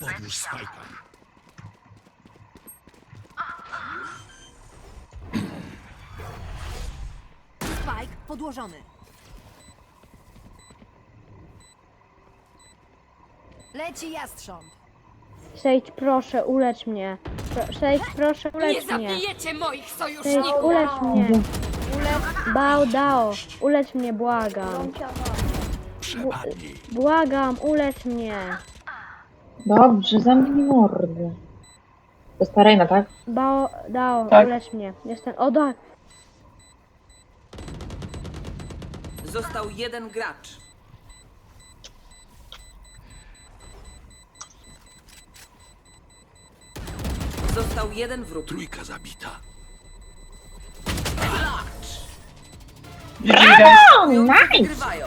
Podłóż spajka. Spike podłożony. Leci jastrząb. Szejdź, proszę, ulecz mnie. Pro, Szejdź, proszę, Nie ulecz mnie. zabijecie moich Szejdź, sojuszników! ulecz mnie. Bao, Dao, ulecz mnie, błagam. Przepadnij. Błagam, ulecz mnie. Dobrze, zamknij mordę. To jest ta Reina, tak? Bao, Dao, Tak. ulecz mnie. Jestem, o tak. Został jeden gracz. Został jeden wróg. Trójka zabita. Nice! Wygrywają.